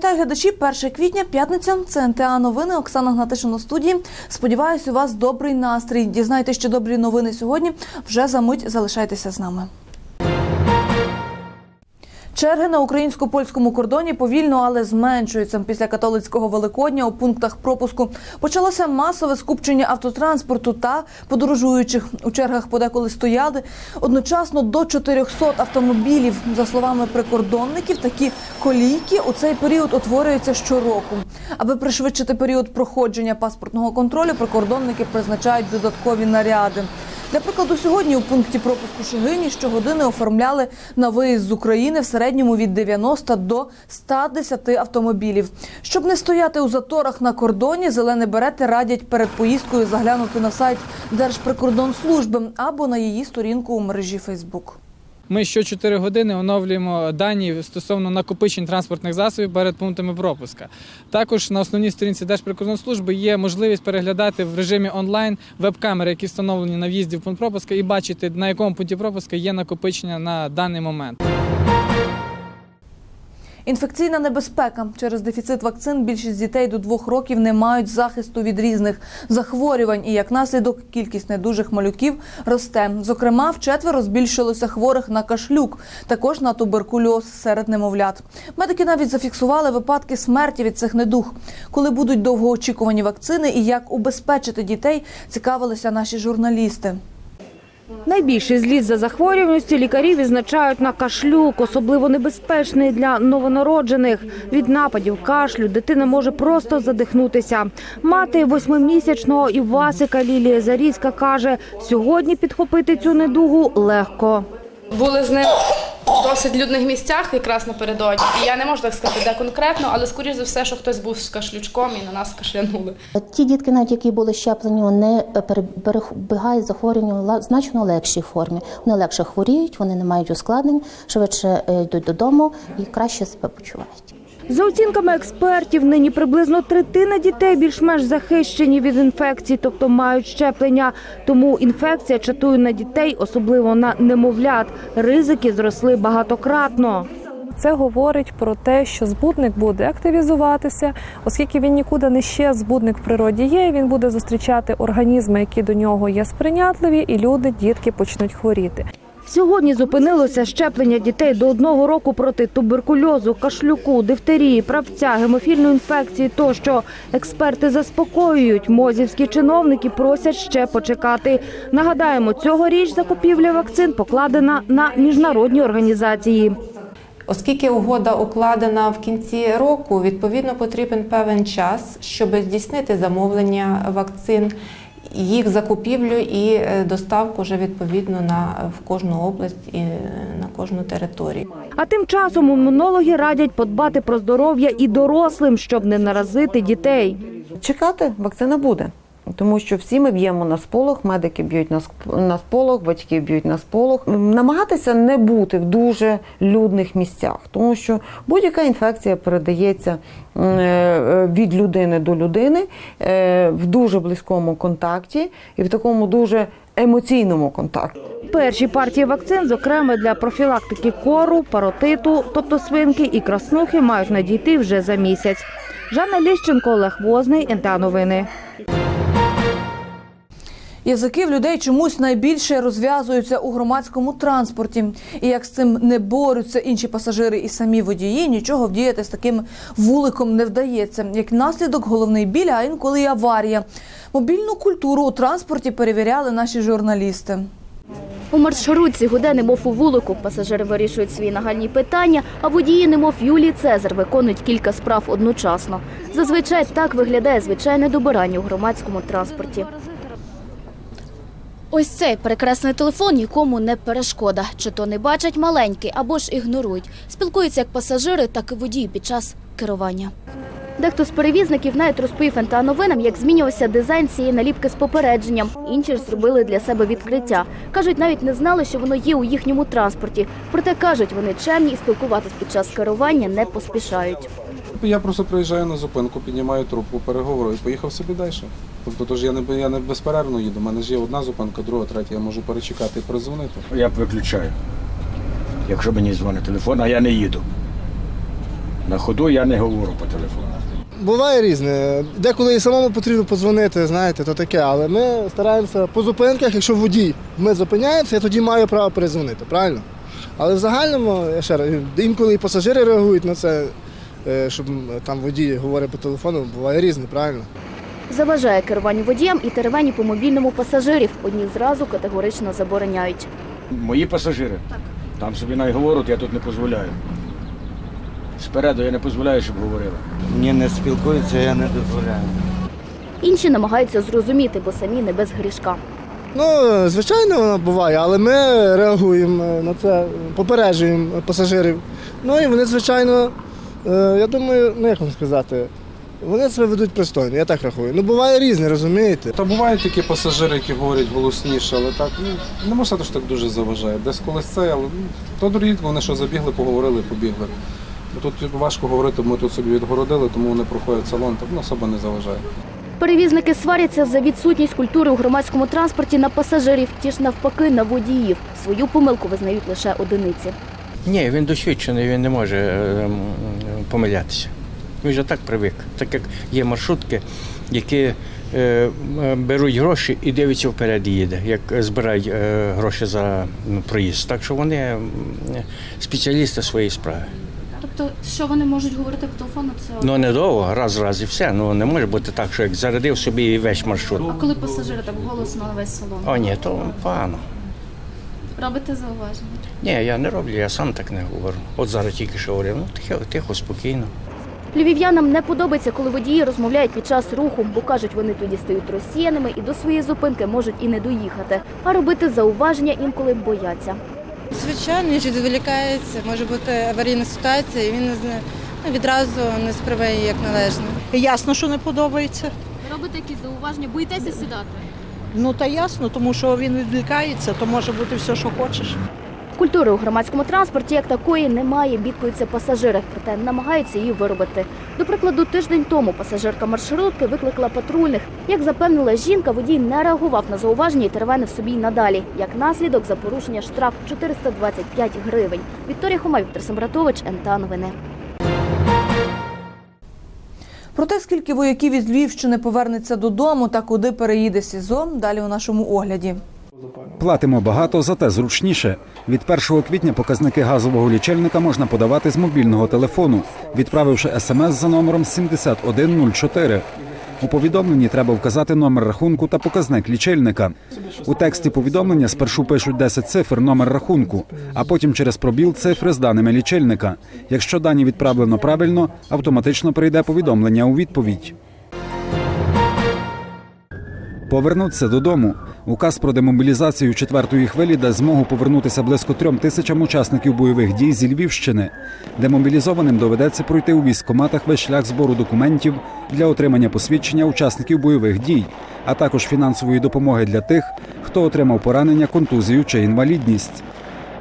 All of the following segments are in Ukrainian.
вітаю глядачі. 1 квітня, п'ятниця. Це НТА новини. Оксана Гнатишина студії. Сподіваюсь, у вас добрий настрій. Дізнайтеся, що добрі новини сьогодні. Вже за мить залишайтеся з нами. Черги на українсько-польському кордоні повільно, але зменшуються. Після католицького великодня у пунктах пропуску почалося масове скупчення автотранспорту та подорожуючих. У чергах подеколи стояли одночасно до 400 автомобілів. За словами прикордонників, такі колійки у цей період утворюються щороку. Аби пришвидшити період проходження паспортного контролю, прикордонники призначають додаткові наряди. Для прикладу, сьогодні у пункті пропуску Шигині щогодини оформляли на виїзд з України в середньому від 90 до 110 автомобілів. Щоб не стояти у заторах на кордоні, зелені берети радять перед поїздкою заглянути на сайт Держприкордонслужби або на її сторінку у мережі Фейсбук. Ми що 4 години оновлюємо дані стосовно накопичень транспортних засобів перед пунктами пропуска. Також на основній сторінці Держприкордонслужби є можливість переглядати в режимі онлайн веб-камери, які встановлені на в'їзді в пункт пропуска, і бачити, на якому пункті пропуска є накопичення на даний момент. Інфекційна небезпека через дефіцит вакцин. Більшість дітей до двох років не мають захисту від різних захворювань, і як наслідок кількість недужих малюків росте. Зокрема, вчетверо збільшилося хворих на кашлюк, також на туберкульоз серед немовлят. Медики навіть зафіксували випадки смерті від цих недуг. Коли будуть довгоочікувані вакцини і як убезпечити дітей, цікавилися наші журналісти. Найбільший зліт за захворюваністю лікарі відзначають на кашлюк, особливо небезпечний для новонароджених. Від нападів кашлю дитина може просто задихнутися. Мати восьмимісячного Івасика Лілія Зарізька каже, сьогодні підхопити цю недугу легко. Були з ним в досить людних місцях якраз напередодні. І я не можу так сказати, де конкретно, але скоріш за все, що хтось був з кашлючком і на нас кашлянули. Ті дітки, навіть які були щеплені, вони пере- перебігають захворювання в значно легшій формі. Вони легше хворіють, вони не мають ускладнень, швидше е, йдуть додому і краще себе почувають. За оцінками експертів, нині приблизно третина дітей більш-менш захищені від інфекцій, тобто мають щеплення. Тому інфекція чатує на дітей, особливо на немовлят. Ризики зросли багатократно. Це говорить про те, що збудник буде активізуватися, оскільки він нікуди не ще збудник в природі є. Він буде зустрічати організми, які до нього є сприйнятливі, і люди, дітки почнуть хворіти. Сьогодні зупинилося щеплення дітей до одного року проти туберкульозу, кашлюку, дифтерії, правця, гемофільної інфекції тощо. Експерти заспокоюють, мозівські чиновники просять ще почекати. Нагадаємо, цьогоріч закупівля вакцин покладена на міжнародні організації. Оскільки угода укладена в кінці року, відповідно потрібен певен час, щоб здійснити замовлення вакцин, їх закупівлю і е, доставку вже відповідно на в кожну область і е, на кожну територію. А тим часом імунологи радять подбати про здоров'я і дорослим, щоб не наразити дітей. Чекати вакцина буде. Тому що всі ми б'ємо на сполох, медики б'ють на сп- сполох, батьки б'ють на сполох. Намагатися не бути в дуже людних місцях, тому що будь-яка інфекція передається е, від людини до людини е, в дуже близькому контакті і в такому дуже емоційному контакті. Перші партії вакцин, зокрема для профілактики кору, паротиту, тобто свинки і краснухи, мають надійти вже за місяць. Жанна Ліщенко, Олег Возний, НТА Новини. Язики в людей чомусь найбільше розв'язуються у громадському транспорті. І як з цим не борються інші пасажири і самі водії, нічого вдіяти з таким вуликом не вдається. Як наслідок, головний біль, а інколи й аварія. Мобільну культуру у транспорті перевіряли наші журналісти. У маршрутці гуде немов у вулику. Пасажири вирішують свої нагальні питання, а водії, немов Юлій Цезар, виконують кілька справ одночасно. Зазвичай так виглядає звичайне добирання у громадському транспорті. Ось цей прекрасний телефон нікому не перешкода. Чи то не бачать маленький, або ж ігнорують. Спілкуються як пасажири, так і водії під час керування. Дехто з перевізників навіть розповів НТА новинам, як змінювався дизайн цієї наліпки з попередженням. Інші ж зробили для себе відкриття. Кажуть, навіть не знали, що воно є у їхньому транспорті. Проте кажуть, вони чемні і спілкуватись під час керування не поспішають. Я просто приїжджаю на зупинку, піднімаю трубку, переговорю і поїхав собі далі. Тобто тож я не я не безперервно їду. У мене ж є одна зупинка, друга, третя. Я можу перечекати і перезвонити. Я б виключаю. Якщо мені дзвонить телефон, а я не їду. На ходу я не говорю по телефону. Буває різне. Деколи і самому потрібно подзвонити, знаєте, то таке. Але ми стараємося по зупинках, якщо водій, ми зупиняємося, я тоді маю право перезвонити, правильно? Але в загальному, я ще раз, інколи і пасажири реагують на це, е, щоб там водій говорить по телефону, буває різне, правильно? Заважає керуванню водіям і теревені по мобільному пасажирів. Одні зразу категорично забороняють. Мої пасажири. Там собі навіть говорять, я тут не дозволяю. Спереду я не дозволяю, щоб говорили. Ні, не спілкуються, я не дозволяю. Інші намагаються зрозуміти, бо самі не без грішка. Ну, звичайно, воно буває, але ми реагуємо на це, попереджуємо пасажирів. Ну і вони, звичайно, е, я думаю, ну як вам сказати, вони себе ведуть пристойно, я так рахую. Ну, буває різне, розумієте? Та бувають такі пасажири, які говорять голосніше, але так ну не можна сказати, що так дуже заважає. Десь колись це, але ну, то рідко вони що забігли, поговорили, побігли. Тут важко говорити, ми тут собі відгородили, тому вони проходять салон, так ну, особо не заважає. Перевізники сваряться за відсутність культури у громадському транспорті на пасажирів, ті ж навпаки на водіїв. Свою помилку визнають лише одиниці. Ні, він досвідчений, він не може е, помилятися. Він вже так привик. Так як є маршрутки, які е, беруть гроші і дивляться вперед і їде, як збирають е, гроші за ну, проїзд. Так що вони спеціалісти своєї справи. Тобто, що вони можуть говорити по телефону, це Ну недовго, раз раз і все. Ну не може бути так, що як зарядив собі весь маршрут. А коли пасажири так голосно на весь салон. О, ні, то погано. Робите зауваження. Ні, я не роблю, я сам так не говорю. От зараз тільки що говорив, ну тихо, тихо, спокійно. Львів'янам не подобається, коли водії розмовляють під час руху, бо кажуть, вони тоді стають розсіяними і до своєї зупинки можуть і не доїхати. А робити зауваження інколи бояться. Звичайно, він відволікається, може бути аварійна ситуація, і він не ну, відразу не сприймає як належне. Ясно, що не подобається. Робите якісь зауваження, боїтеся сідати. Ну та ясно, тому що він відвлікається, то може бути все, що хочеш. Культури у громадському транспорті як такої немає, бідкуються пасажири, проте намагаються її виробити. До прикладу, тиждень тому пасажирка маршрутки викликала патрульних. Як запевнила жінка, водій не реагував на зауваження і теревенив собі й надалі. Як наслідок за порушення штраф 425 гривень. Вікторія Хома, Віктор Сембратович, НТА Новини. Про те, скільки вояків із Львівщини повернеться додому та куди переїде СІЗО, далі у нашому огляді. Платимо багато, зате зручніше. Від 1 квітня показники газового лічильника можна подавати з мобільного телефону, відправивши смс за номером 7104. У повідомленні треба вказати номер рахунку та показник лічильника. У тексті повідомлення спершу пишуть 10 цифр номер рахунку, а потім через пробіл цифри з даними лічильника. Якщо дані відправлено правильно, автоматично прийде повідомлення у відповідь. Повернутися додому. Указ про демобілізацію четвертої хвилі дасть змогу повернутися близько трьом тисячам учасників бойових дій зі Львівщини. Демобілізованим доведеться пройти у військкоматах весь шлях збору документів для отримання посвідчення учасників бойових дій, а також фінансової допомоги для тих, хто отримав поранення, контузію чи інвалідність.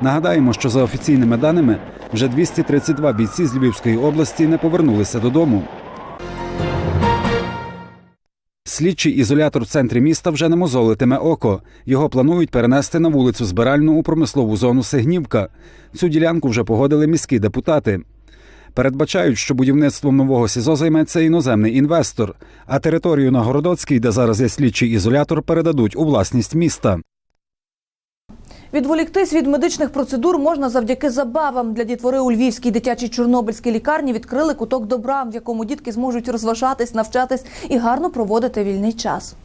Нагадаємо, що за офіційними даними вже 232 бійці з Львівської області не повернулися додому. Слідчий ізолятор в центрі міста вже не мозолитиме око. Його планують перенести на вулицю Збиральну у промислову зону Сигнівка. Цю ділянку вже погодили міські депутати. Передбачають, що будівництвом нового СІЗО займеться іноземний інвестор, а територію на Городоцькій, де зараз є слідчий ізолятор, передадуть у власність міста. Відволіктись від медичних процедур можна завдяки забавам. Для дітвори у Львівській дитячій Чорнобильській лікарні відкрили куток добра, в якому дітки зможуть розважатись, навчатись і гарно проводити вільний час.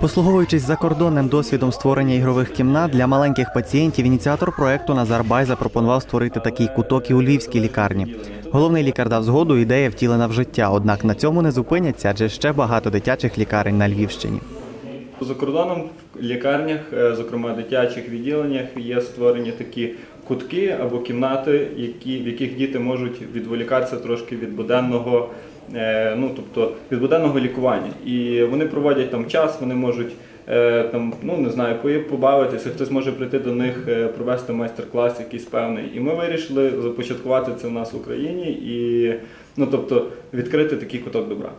Послуговуючись закордонним досвідом створення ігрових кімнат для маленьких пацієнтів, ініціатор проекту Назар Бай запропонував створити такий куток і у львівській лікарні. Головний лікар дав згоду, ідея втілена в життя. Однак на цьому не зупиняться, адже ще багато дитячих лікарень на Львівщині. За кордоном в лікарнях, е, зокрема дитячих відділеннях, є створені такі кутки або кімнати, які, в яких діти можуть відволікатися трошки від буденного, е, ну тобто від буденного лікування. І вони проводять там час, вони можуть е, там, ну не знаю, побавитися, хтось може прийти до них, провести майстер-клас якийсь певний. І ми вирішили започаткувати це в нас в Україні і ну тобто відкрити такий куток добра.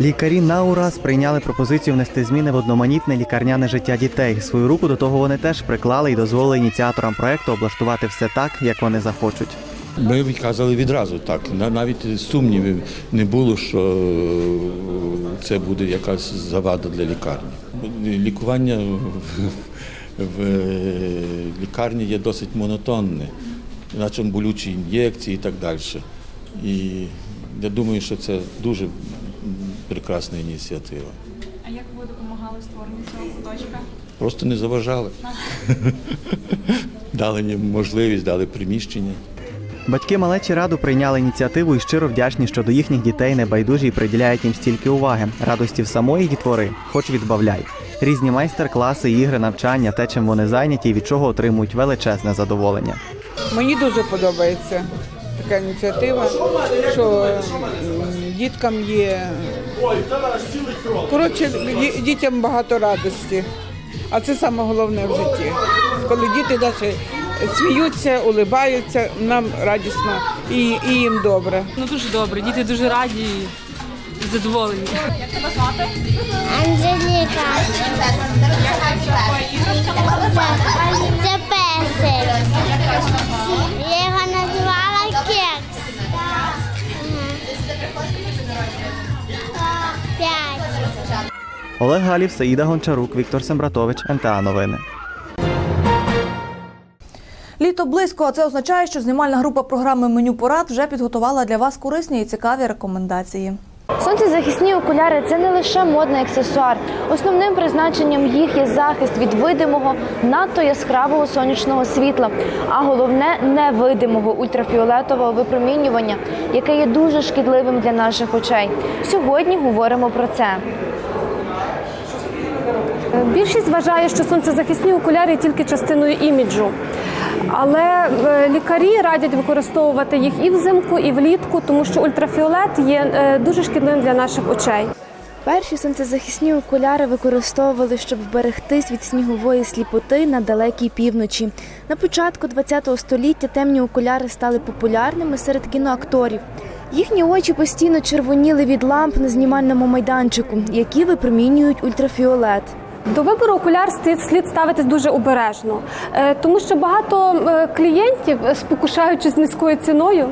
Лікарі на ура сприйняли пропозицію внести зміни в одноманітне лікарняне життя дітей. Свою руку до того вони теж приклали і дозволили ініціаторам проекту облаштувати все так, як вони захочуть. Ми відказали відразу так. Навіть сумнівів не було, що е, це буде якась завада для лікарні. Лікування в- в е, лікарні є досить монотонне, наче болючі ін'єкції і так далі. І я думаю, що це дуже прекрасна ініціатива. А як ви допомагали створенню цього куточка? Просто не заважали. Дали їм можливість, дали приміщення. Батьки малечі раду прийняли ініціативу і щиро вдячні, що до їхніх дітей небайдужі і приділяють їм стільки уваги. Радості в самої дітвори, хоч відбавляй. Різні майстер-класи, ігри, навчання, те, чим вони зайняті, і від чого отримують величезне задоволення. Мені дуже подобається така ініціатива, що діткам є. Коротше, дітям багато радості. А це саме головне в житті. Коли діти навіть сміються, улибаються, нам радісно і, і їм добре. Ну дуже добре, діти дуже раді і задоволені. Як тебе звати? Анжеліка. Це песик. П'ять. Олег Галів, Саїда Гончарук, Віктор Сембратович, НТА Новини. Літо близько, а це означає, що знімальна група програми Меню порад вже підготувала для вас корисні і цікаві рекомендації. Сонцезахисні окуляри це не лише модний аксесуар. Основним призначенням їх є захист від видимого, надто яскравого сонячного світла, а головне невидимого ультрафіолетового випромінювання, яке є дуже шкідливим для наших очей. Сьогодні говоримо про це. Більшість вважає, що сонцезахисні окуляри тільки частиною іміджу. Але е, лікарі радять використовувати їх і взимку, і влітку, тому що ультрафіолет є е, дуже шкідливим для наших очей. Перші сонцезахисні окуляри використовували, щоб вберегтись від снігової сліпоти на далекій півночі. На початку ХХ століття темні окуляри стали популярними серед кіноакторів. Їхні очі постійно червоніли від ламп на знімальному майданчику, які випромінюють ультрафіолет. До вибору окуляр слід- ставитись дуже обережно, е, тому що багато е, клієнтів, е, спокушаючись низькою ціною,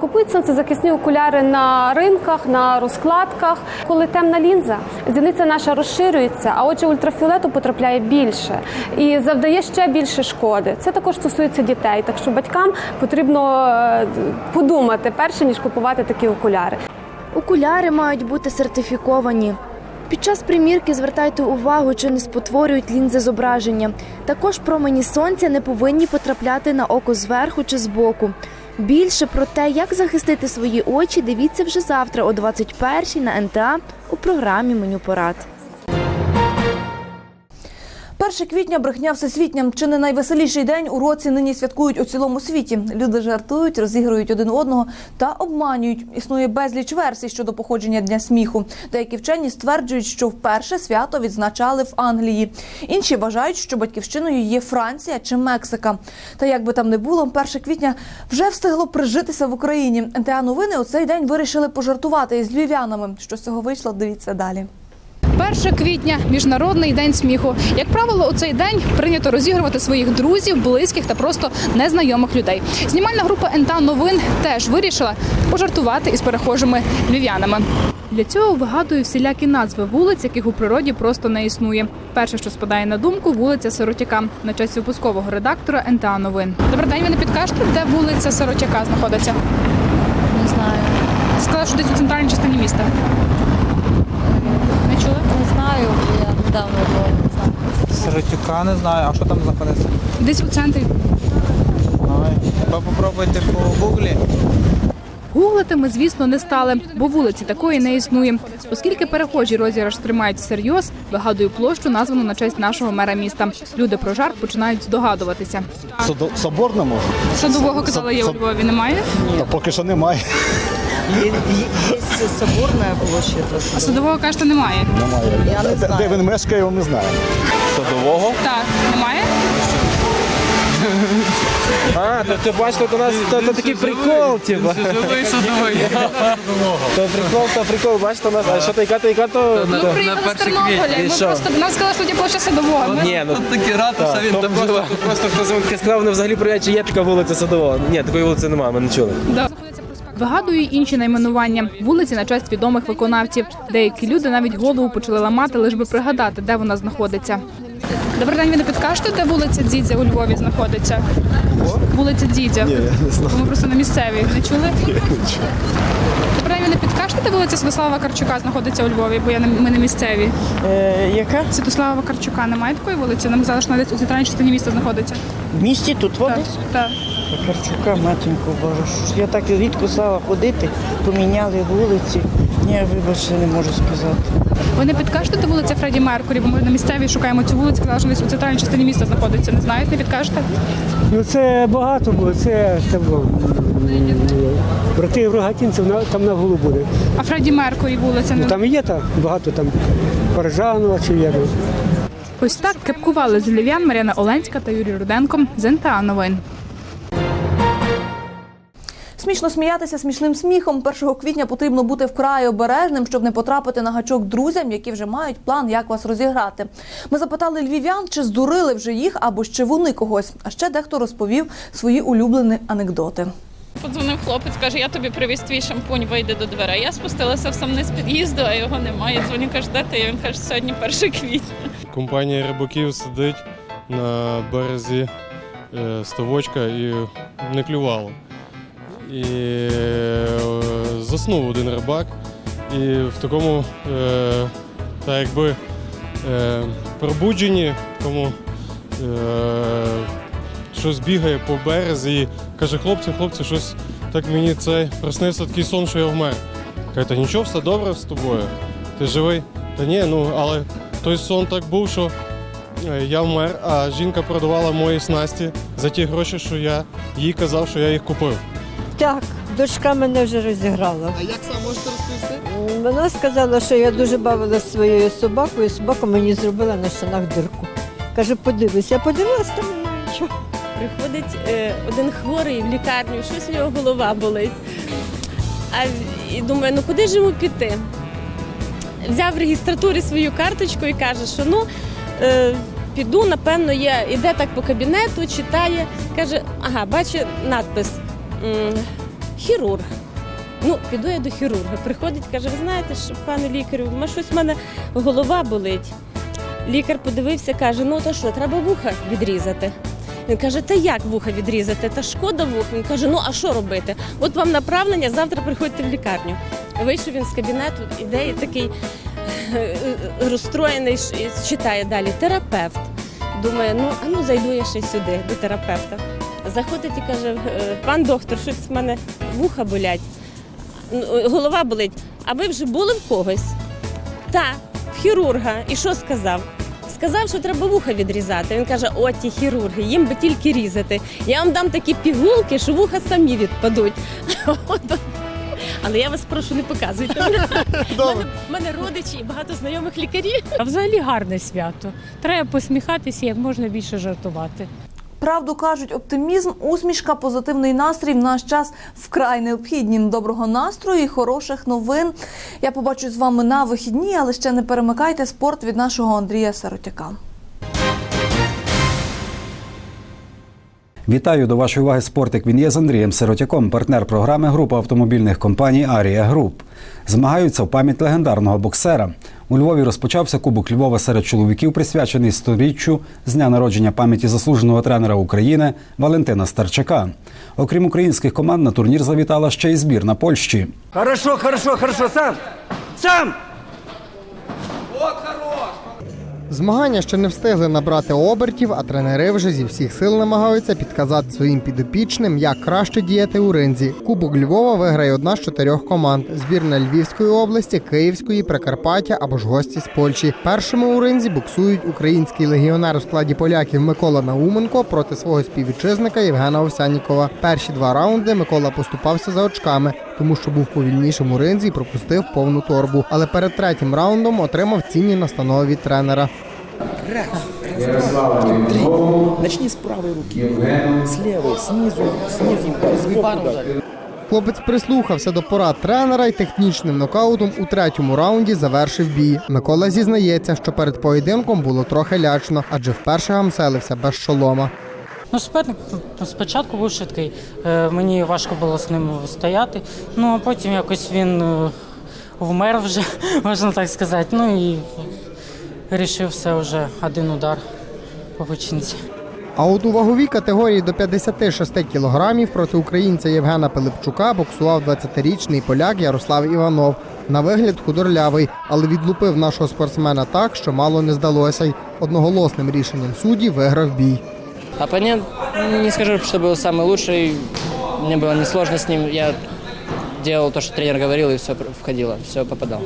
купують сонцезахисні окуляри на ринках, на розкладках. Коли темна лінза, зіниця наша розширюється, а отже, ультрафіолету потрапляє більше і завдає ще більше шкоди. Це також стосується дітей, так що батькам потрібно подумати перше ніж купувати такі окуляри. Окуляри мають бути сертифіковані. Під час примірки звертайте увагу, чи не спотворюють лінзи зображення. Також промені сонця не повинні потрапляти на око зверху чи збоку. Більше про те, як захистити свої очі, дивіться вже завтра о 21 на НТА у програмі Меню порад. 1 квітня брехня всесвітня. Чи не найвеселіший день у році нині святкують у цілому світі. Люди жартують, розігрують один одного та обманюють. Існує безліч версій щодо походження дня сміху. Деякі вчені стверджують, що вперше свято відзначали в Англії. Інші вважають, що батьківщиною є Франція чи Мексика. Та як би там не було, 1 квітня вже встигло прижитися в Україні. НТА новини у цей день вирішили пожартувати із львів'янами. Що з цього вийшло? Дивіться далі. 1 квітня міжнародний день сміху. Як правило, у цей день прийнято розігрувати своїх друзів, близьких та просто незнайомих людей. Знімальна група НТА новин теж вирішила пожартувати із перехожими львів'янами. Для цього вигадую всілякі назви вулиць, яких у природі просто не існує. Перше, що спадає на думку, вулиця Сиротяка на честь випускового редактора НТА новин. Добрий день, ви не підкажете, де вулиця Сиротяка знаходиться? Не знаю. Сказали, що десь у центральній частині міста. Чули? Не знаю, я недавно була, не знаю. Сиротюка не знаю, а що там знаходиться? Десь у центрі. Попробуйте по гуглі. Гуглити ми, звісно, не стали, бо вулиці такої не існує. Оскільки перехожі розіграш сприймають всерйоз, вигадую площу, названу на честь нашого мера міста. Люди про жарт починають здогадуватися. Соборна може? Садового казали, є у Львові, немає? Та поки що немає. Є, соборна площа. А садового кажете, немає. Немає. Я не Де- знаю. Де він мешкає, ми знаємо. Садового? Так, немає? А, то ти бачиш, то у нас то, то такий прикол, типа. Живий садовий. То прикол, то прикол, бачите, у нас, а що то яка, то яка, то... Ми то- приїхали з Тернополя, І ми що? просто Нам сказали, що ті площа садового. Ні, ну Тут такий ратуса, так, він то там просто, живе. то просто хтось вам таке сказав, вони взагалі проявляють, чи є така вулиця Садового. Ні, такої вулиці немає, ми не чули. Вигадую й інші найменування вулиці на честь відомих виконавців. Деякі люди навіть голову почали ламати, лиш би пригадати, де вона знаходиться. Добрий день, ви не підкажете, де вулиця Дзідзя у Львові знаходиться? Вулиця Дзідзя. Ні, я не знаю. Ми просто на місцевій. Не чули? Добрий день, ви не підкажете, де вулиця Святослава Карчука знаходиться у Львові, бо я не, ми не місцеві. Е, яка? Святослава Карчука немає такої вулиці? Нам казали, що вона десь у центральній частині міста знаходиться. В місті тут Так, так. Карчука, матінку ж Я так рідко стала ходити, поміняли вулиці. Ні, вибачте, не можу сказати. Ви не підкажете, де вулиця Фредді Меркурі, бо ми на місцевій шукаємо цю вулицю, що десь у центральній частині міста знаходиться. Не знаєте, не підкажете? Ну це багато було, це, це було. Брати Рогатінців там на голову буде. А Фредді Меркурі вулиця Ну, там і є там багато там Парижанова чи як. ось так кепкували з львів'ян Мар'яна Оленська та Юрій Руденко з НТА Новин. Смішно сміятися смішним сміхом. 1 квітня потрібно бути вкрай обережним, щоб не потрапити на гачок друзям, які вже мають план, як вас розіграти. Ми запитали львів'ян, чи здурили вже їх або ще вони когось. А ще дехто розповів свої улюблені анекдоти. Подзвонив хлопець, каже, я тобі привіз твій шампунь, вийди до дверей. Я спустилася в сам низ під'їзду, а його немає. Дзвоню, каже, де ти? Він каже, сьогодні 1 квітня. Компанія рибаків сидить на березі е, ставочка і не клювало. І е, заснув один рибак, і в такому, е, так якби е, пробудженні, такому е, щось бігає по березі і каже, хлопці, хлопці, щось так мені це приснився такий сон, що я вмер. Каже, та нічого, все добре з тобою. Ти живий? Та ні, ну але той сон так був, що е, я вмер, а жінка продавала мої снасті за ті гроші, що я їй казав, що я їх купив. Так, дочка мене вже розіграла. А як сам можете розповісти? Вона сказала, що я дуже бавилася своєю собакою, собака мені зробила на штанах дирку. Каже, подивись, я подивилася, там немає нічого. Приходить е, один хворий в лікарню, щось у нього голова болить. А і думаю, ну куди ж йому піти? Взяв в реєстратурі свою карточку і каже, що ну е, піду, напевно, є, іде так по кабінету, читає, каже, ага, бачить надпис хірург. Ну, піду я до хірурга. Приходить, каже, ви знаєте, що, пане лікарю, щось в мене голова болить. Лікар подивився, каже, ну то що, треба вуха відрізати. Він каже, та як вуха відрізати? Та шкода вух. Він каже, ну а що робити? От вам направлення, завтра приходьте в лікарню. Вийшов він з кабінету, іде і такий е, е, розстроєний, читає далі терапевт. Думає, ну а ну зайду я ще сюди до терапевта. Заходить і каже, «Е, пан доктор, щось в мене вуха болять, е, голова болить. А ви вже були в когось? Та, в хірурга. І що сказав? Сказав, що треба вуха відрізати. Він каже: о, ті хірурги, їм би тільки різати. Я вам дам такі пігулки, що вуха самі відпадуть. Але я вас прошу, не показуйте. У мене родичі і багато знайомих лікарів. А взагалі гарне свято. Треба посміхатися, як можна більше жартувати. Правду кажуть, оптимізм, усмішка, позитивний настрій в наш час вкрай необхідні. Доброго настрою і хороших новин. Я побачу з вами на вихідні, але ще не перемикайте спорт від нашого Андрія Сиротяка. Вітаю до вашої уваги спортик. Він є з Андрієм Сиротяком, партнер програми групи автомобільних компаній Арія Груп. Змагаються в пам'ять легендарного боксера. У Львові розпочався Кубок Львова серед чоловіків, присвячений сторіччю з дня народження пам'яті заслуженого тренера України Валентина Старчака. Окрім українських команд, на турнір завітала ще й збірна Польщі. Хорошо, хорошо, хорошо, сам! Сам! Змагання ще не встигли набрати обертів, а тренери вже зі всіх сил намагаються підказати своїм підопічним, як краще діяти у ринзі. Кубок Львова виграє одна з чотирьох команд: збірна Львівської області, Київської, Прикарпаття або ж гості з Польщі. Першими у ринзі буксують український легіонер у складі поляків Микола Науменко проти свого співвітчизника Євгена Овсянікова. Перші два раунди Микола поступався за очками, тому що був повільнішим у ринзі і пропустив повну торбу. Але перед третім раундом отримав цінні настанови від тренера. Раз, два, три. Начни с правой руки. С левой, снизу, снизу, сбоку. Хлопець прислухався до порад тренера і технічним нокаутом у третьому раунді завершив бій. Микола зізнається, що перед поєдинком було трохи лячно, адже вперше гамселився без шолома. Ну, суперник спочатку був швидкий. Е, Мені важко було з ним стояти. Ну а потім якось він е, вмер вже, можна так сказати. Ну і вирішив все вже один удар по печінці. А от у ваговій категорії до 56 кілограмів проти українця Євгена Пилипчука боксував 20-річний поляк Ярослав Іванов. На вигляд худорлявий, але відлупив нашого спортсмена так, що мало не здалося й одноголосним рішенням судді виграв бій. Оппонент, не скажу, что был самый лучший. Мне было несложно с ним. Я делал то, что тренер говорил, и все входило, все попадал.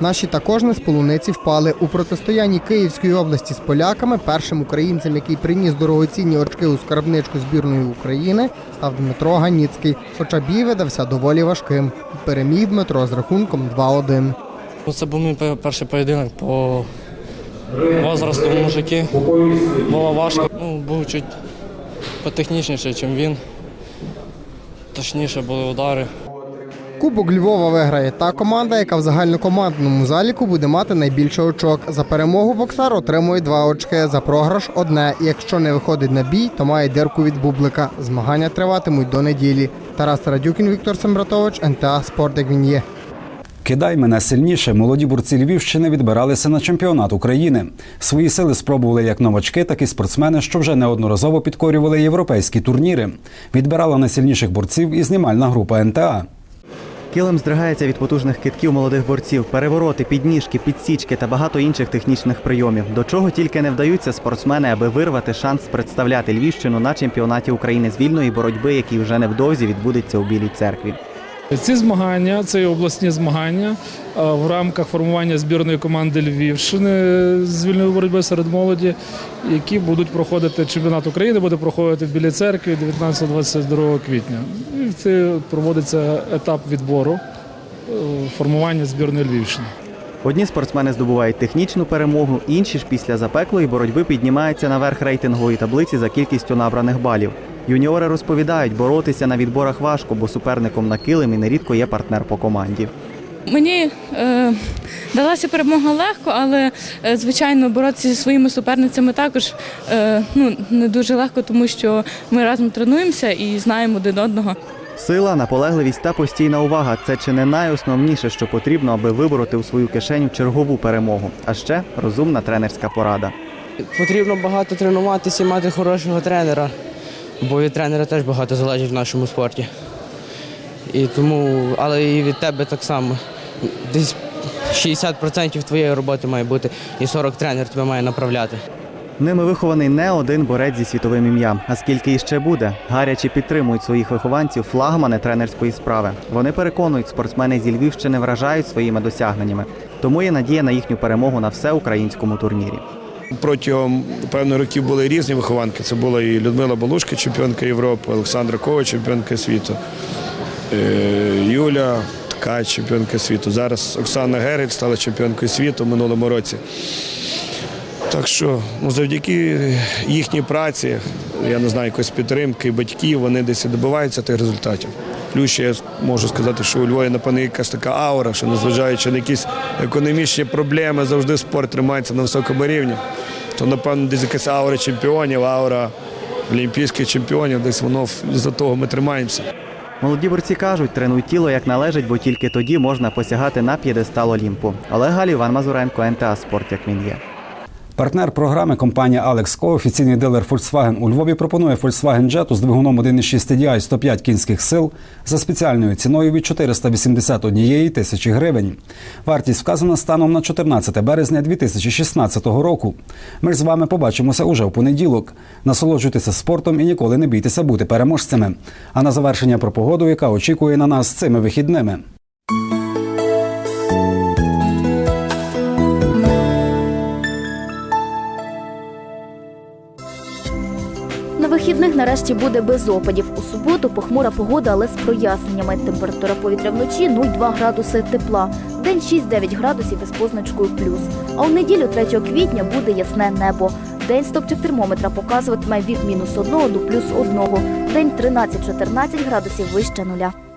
Наші також не з полуниці впали. У протистоянні Київської області з поляками першим українцем, який приніс дорогоцінні очки у скарбничку збірної України, став Дмитро Ганіцький. Хоча бій видався доволі важким. Переміг Дмитро з рахунком 2-1. Ну, Це був мій пе- перший поєдинок по возрасту мужики. Було важко. Ну, був чуть потехнічніше, ніж він. Точніше були удари. Кубок Львова виграє та команда, яка в загальнокомандному заліку буде мати найбільше очок. За перемогу боксер отримує два очки, за програш одне. Якщо не виходить на бій, то має дирку від бублика. Змагання триватимуть до неділі. Тарас Радюкін, Віктор Сембратович, НТА Спорт, як він є. Кидай мене сильніше. Молоді борці Львівщини відбиралися на чемпіонат України. Свої сили спробували як новачки, так і спортсмени, що вже неодноразово підкорювали європейські турніри. Відбирала найсильніших борців і знімальна група НТА. Килим здригається від потужних китків молодих борців, перевороти, підніжки, підсічки та багато інших технічних прийомів. До чого тільки не вдаються спортсмени, аби вирвати шанс представляти Львівщину на чемпіонаті України з вільної боротьби, який вже невдовзі відбудеться у Білій церкві. Ці змагання це обласні змагання в рамках формування збірної команди Львівщини з вільної боротьби серед молоді, які будуть проходити чемпіонат України, буде проходити в Білій церкві 19-22 квітня. І це проводиться етап відбору е, формування збірної Львівщини. Одні спортсмени здобувають технічну перемогу, інші ж після запеклої боротьби піднімаються наверх рейтингової таблиці за кількістю набраних балів. Юніори розповідають, боротися на відборах важко, бо суперником на килимі нерідко є партнер по команді. Мені е, далася перемога легко, але е, звичайно боротися зі своїми суперницями також е, ну, не дуже легко, тому що ми разом тренуємося і знаємо один одного. Сила, наполегливість та постійна увага це чи не найосновніше, що потрібно, аби вибороти у свою кишеню чергову перемогу. А ще розумна тренерська порада. Потрібно багато тренуватися і мати хорошого тренера, бо від тренера теж багато залежить в нашому спорті. І тому, але і від тебе так само. Десь 60% твоєї роботи має бути, і 40 тренер тебе має направляти. Ними вихований не один борець зі світовим ім'ям. А скільки іще буде, гаряче підтримують своїх вихованців флагмани тренерської справи. Вони переконують, спортсмени зі Львівщини вражають своїми досягненнями. Тому є надія на їхню перемогу на всеукраїнському турнірі. Протягом певних років були різні вихованки. Це була і Людмила Балушка, чемпіонка Європи, Олександра Кова, чемпіонка світу, е, Юля Ткач, чемпіонка світу. Зараз Оксана Герель стала чемпіонкою світу в минулому році. Так що ну, завдяки їхній праці, я не знаю, якоїсь підтримки батьків, вони десь і добиваються тих результатів. Плюс ще я можу сказати, що у Львові, напевно, якась така аура, що незважаючи на якісь економічні проблеми, завжди спорт тримається на високому рівні. То, напевно, десь якась аура чемпіонів, аура олімпійських чемпіонів, десь воно за того ми тримаємося. Молоді борці кажуть, тренуй тіло як належить, бо тільки тоді можна посягати на п'єдестал Олімпу. Олег Галі, Іван Мазуренко, НТА Спорт, як він є. Партнер програми компанія Alex офіційний дилер Volkswagen у Львові, пропонує Volkswagen Jetta з двигуном 1.6 TDI 105 кінських сил за спеціальною ціною від 481 тисячі гривень. Вартість вказана станом на 14 березня 2016 року. Ми з вами побачимося уже в понеділок. Насолоджуйтеся спортом і ніколи не бійтеся бути переможцями. А на завершення про погоду, яка очікує на нас цими вихідними. Вихідних нарешті буде без опадів. У суботу похмура погода, але з проясненнями. Температура повітря вночі 0,2 градуси тепла. День 6-9 градусів із позначкою плюс. А у неділю 3 квітня буде ясне небо. День стопчик термометра показуватиме від мінус 1 до плюс 1. День 13-14 градусів вище нуля.